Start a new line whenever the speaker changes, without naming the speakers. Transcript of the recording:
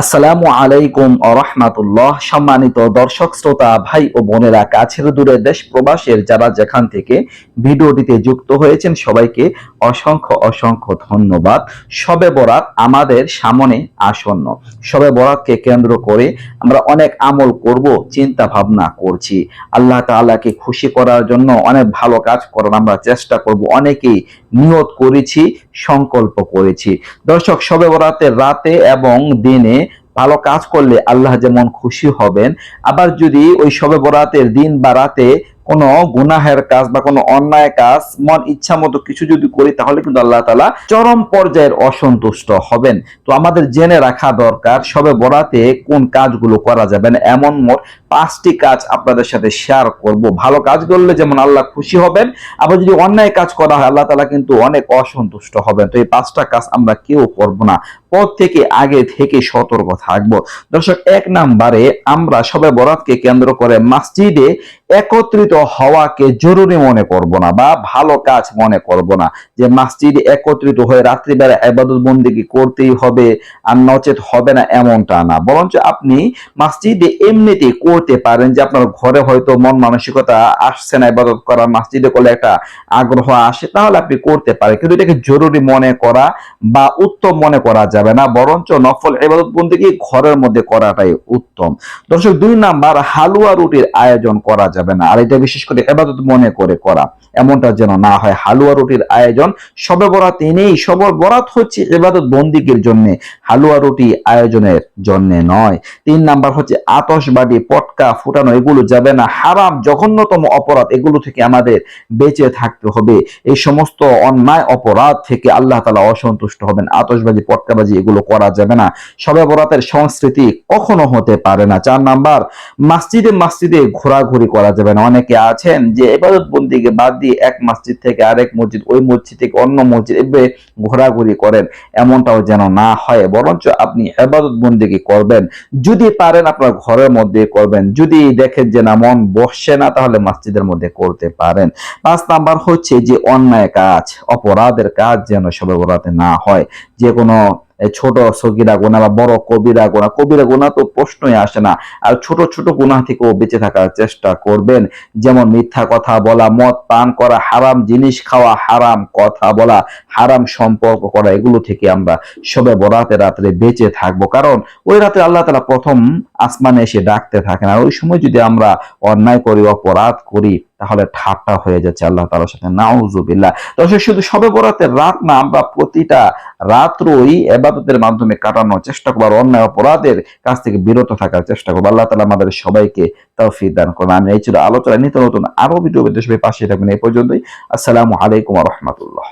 আসসালামু আলাইকুম আরহামাতুল্লাহ সম্মানিত দর্শক, শ্রোতা, ভাই ও বোনেরা, কাছের দূরে দেশ প্রবাসের যারা যেখান থেকে ভিডিওটিতে যুক্ত হয়েছেন, সবাইকে অসংখ্য অসংখ্য ধন্যবাদ। সবে বরাত আমাদের সামনে আসন্ন। সবে বরাতকে কেন্দ্র করে আমরা অনেক আমল করব, চিন্তা ভাবনা করছি। আল্লাহ তাআলাকে খুশি করার জন্য অনেক ভালো কাজ করার আমরা চেষ্টা করব, অনেকেই নিয়ত করেছি, সংকল্প করেছি। দর্শক সবে বরাতের রাতে এবং দিনে ভালো কাজ করলে আল্লাহ যেমন খুশি হবেন। আবার যদি ওই সবে বরাতের দিন বা রাতে কোনো গুনাহের কাজ বা কোনো অন্যায় কাজ, মন ইচ্ছা মতো কিছু যদি করি, তাহলে কিন্তু আল্লাহ তালা চরম পর্যায়ের অসন্তুষ্ট হবেন। তো আমাদের জেনে রাখা দরকার, সবে বরাতে কোন কাজগুলো করা যাবে না? এমন মোট পাঁচটি কাজ আপনাদের সাথে শেয়ার করব। ভালো কাজ করলে যেমন আল্লাহ খুশি হবেন, আবার যদি অন্যায় কাজ করা হয়, আল্লাহ তালা কিন্তু অনেক অসন্তুষ্ট হবেন। তো এই পাঁচটা কাজ আমরা কেউ করব না। পর থেকে আগে থেকে সতর্ক থাকব। দর্শক, এক নাম্বারে আমরা সবে বরাতকে কেন্দ্র করে মসজিদে একত্রিত হওয়াকে জরুরি মনে করব না বা ভালো কাজ মনে করব না। যে মসজিদে একত্রিত হয়ে রাত্রিবেলা আবাদত বন্দিকে করতেই হবে আর নচেত হবে না এমনটা না। বরঞ্চ আপনি মসজিদে এমনিতে করতে পারেন যে আপনার ঘরে হয়তো মন মানসিকতা আসছে না ইবাদত করা মসজিদে করলে একটা আগ্রহ আসে, তাহলে আপনি করতে পারেন। কিন্তু এটাকে জরুরি মনে করা বা উত্তম মনে করা যাবে না, বরঞ্চ নফল ইবাদত বন্দিকে ঘরের মধ্যে করাটাই উত্তম। দর্শক, দুই নাম্বার, হালুয়া রুটির আয়োজন করা যাবে না। আর এটা বিশেষ করে এবাদত মনে করে করা। এমনটা যেন না হয়। হালুয়া রুটির আয়োজন সবে বরাত এনেই সবে বরাত হচ্ছে এবাদত বন্দিকের জন্য। হালুয়া রুটি আয়োজনের জন্য নয়। তিন নাম্বার হচ্ছে আতশবাড়ি পটকা ফুটানো, এগুলো যাবে না। হারাম, জঘন্যতম অপরাধ, এগুলো থেকে আমাদের বেঁচে থাকতে হবে। এই সমস্ত অন্যায় অপরাধ থেকে আল্লাহ তালা অসন্তুষ্ট হবেন। আতশবাজি, পটকাবাজি এগুলো করা যাবে না। সবে বরাতের সংস্কৃতি কখনো হতে পারে না। চার নাম্বার, মসজিদে মসজিদে ঘোরাঘুরি করা যাবে না। অনেকে আছেন যে এবাদত বন্দিকে বাদ দিয়ে এক মসজিদ থেকে আরেক মসজিদ, ওই মসজিদ থেকে অন্য মসজিদ এভাবে ঘোরাঘুরি করেন। এমনটাও যেন না হয়। বরঞ্চ আপনি এবাদত বন্দিকে করবেন। যদি পারেন আপনার ঘরের মধ্যে করবেন। যদি দেখেন যে না মন বসছে না, তাহলে মসজিদের মধ্যে করতে পারেন। পাঁচ নাম্বার হচ্ছে যে অন্যায় কাজ, অপরাধের কাজ যেন সবে বরাতে না হয়। যে কোনো ছোট সগিরা গোনা বা বড় কবিরা গোনা। কবিরা গোনা তো প্রশ্নই আসে না। আর ছোট ছোট গুণা থেকেও বেঁচে থাকার চেষ্টা করবেন। যেমন মিথ্যা কথা বলা, মদ পান করা, হারাম জিনিস খাওয়া, হারাম কথা বলা, হারাম সম্পর্ক করা, এগুলো থেকে আমরা সবে বরাতে রাত্রে বেঁচে থাকব। কারণ ওই রাতে আল্লাহ তালা প্রথম আসমানে এসে ডাকতে থাকেন। আর ওই সময় যদি আমরা অন্যায় করি, অপরাধ করি তাহলে ঠাট্টা হয়ে যাচ্ছে আল্লাহ তালার সাথে। নাউজুবিল্লাহ। দর্শক শুধু সবে বরাতের রাত না, আমরা প্রতিটা রাত্রই এবাদতের মাধ্যমে কাটানোর চেষ্টা করব আর অন্যায় অপরাধের কাছ থেকে বিরত থাকার চেষ্টা করব। আল্লাহ তালা আমাদের সবাইকে তৌফিক দান করুন। আমি এই ছিল আলোচনা নিত্য নতুন আরও ভিডিও দেশ পাশে থাকবেন। এই পর্যন্তই। আসসালামু আলাইকুম রহমতুল্লাহ।